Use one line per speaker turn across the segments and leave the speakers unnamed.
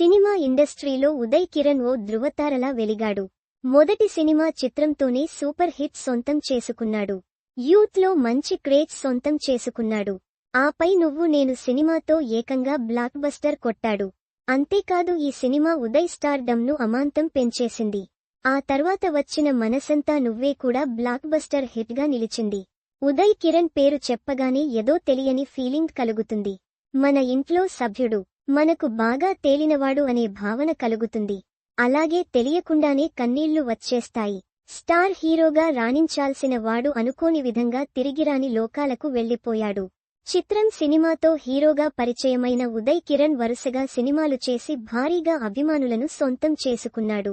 Cinema ఇండస్ట్రీలో ఉదయ్ కిరణ్ ఓ ధృవతారలా వెలిగాడు. మొదటి cinema చిత్రంతోనే super hit సొంతం చేసుకున్నాడు. యూత్లో మంచి క్రేజ్ సొంతం చేసుకున్నాడు. ఆపై నువ్వు నేను సినిమాతో ఏకంగా బ్లాక్ బస్టర్ కొట్టాడు. అంతేకాదు ఈ సినిమా ఉదయ్ స్టార్ను అమాంతం పెంచేసింది. ఆ తర్వాత వచ్చిన మనసంతా నువ్వే కూడా బ్లాక్ బస్టర్ హిట్గా నిలిచింది. ఉదయ్ కిరణ్ పేరు చెప్పగానే ఏదో తెలియని ఫీలింగ్ కలుగుతుంది. మన ఇంట్లో సభ్యుడు మనకు బాగా తేలినవాడు అనే భావన కలుగుతుంది. అలాగే తెలియకుండానే కన్నీళ్ళు వచ్చేస్తాయి. స్టార్ హీరోగా రాణించాల్సిన వాడు అనుకోని విధంగా తిరిగిరాని లోకాలకు వెళ్ళిపోయాడు చిత్రం సినిమాతో హీరోగా పరిచయమైన ఉదయ్ కిరణ్ వరుసగా సినిమాలు చేసి భారీగా అభిమానులను సొంతం చేసుకున్నాడు.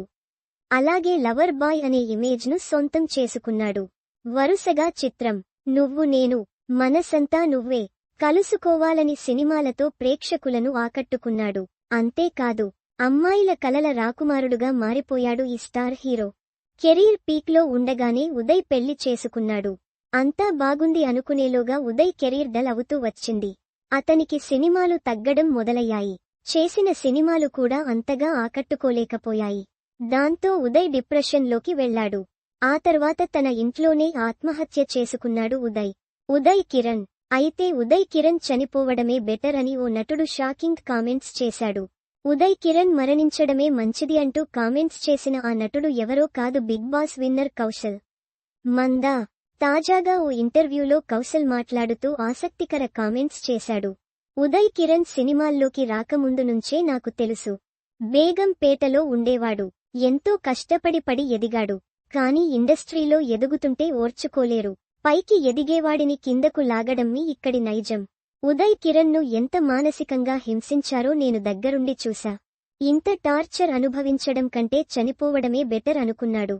అలాగే లవర్ బాయ్ అనే ఇమేజ్ను సొంతం చేసుకున్నాడు. వరుసగా చిత్రం నువ్వు నేను మనసంతా నువ్వే కలుసుకోవాలని సినిమాలతో ప్రేక్షకులను ఆకట్టుకున్నాడు. అంతేకాదు అమ్మాయిల కలల రాకుమారుడుగా మారిపోయాడు ఈ స్టార్ హీరో. కెరీర్ పీక్లో ఉండగానే ఉదయ్ పెళ్ళి చేసుకున్నాడు. అంతా బాగుంది అనుకునేలోగా ఉదయ్ కెరీర్ డల్ అవుతూ వచ్చింది. అతనికి సినిమాలు తగ్గడం మొదలయ్యాయి. చేసిన సినిమాలు కూడా అంతగా ఆకట్టుకోలేకపోయాయి. దాంతో ఉదయ్ డిప్రెషన్లోకి వెళ్ళాడు ఆ తర్వాత తన ఇంట్లోనే ఆత్మహత్య చేసుకున్నాడు ఉదయ్. ఉదయ్ కిరణ్ అయితే ఉదయ్ కిరణ్ చనిపోవడమే బెటర్ అని ఓ నటుడు షాకింగ్ కామెంట్స్ చేశాడు. ఉదయ్ కిరణ్ మరణించడమే మంచిది అంటూ కామెంట్స్ చేసిన ఆ నటుడు ఎవరో కాదు big boss winner Kaushal. Manda తాజాగా ఓ ఇంటర్వ్యూలో కౌశల్ మాట్లాడుతూ ఆసక్తికర కామెంట్స్ చేశాడు. ఉదయ్ కిరణ్ సినిమాల్లోకి రాకముందు నుంచే నాకు తెలుసు. బేగంపేటలో ఉండేవాడు. ఎంతో కష్టపడి పడి ఎదిగాడు. కాని ఇండస్ట్రీలో ఎదుగుతుంటే ఓర్చుకోలేరు. పైకి ఎదిగేవాడిని కిందకు లాగడమ్మి ఇక్కడి నైజం. ఉదయ్ కిరణ్ను ఎంత మానసికంగా హింసించారో నేను దగ్గరుండి చూశా. ఇంత టార్చర్ అనుభవించడం కంటే చనిపోవడమే బెటర్ అనుకున్నాడు.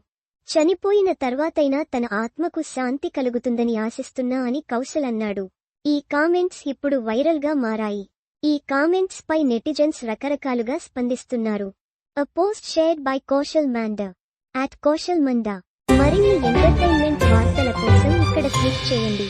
చనిపోయిన తర్వాతైనా తన ఆత్మకు శాంతి కలుగుతుందని ఆశిస్తున్నా అని కౌశల్ అన్నాడు ఈ కామెంట్స్ ఇప్పుడు వైరల్గా మారాయి. ఈ కామెంట్స్ పై నెటిజన్స్ రకరకాలుగా స్పందిస్తున్నారు. A post shared by Kaushal Manda at Kaushal Manda మరిన్ని ఎంటర్టైన్మెంట్ వార్తల కోసం ఇక్కడ క్లిక్ చేయండి.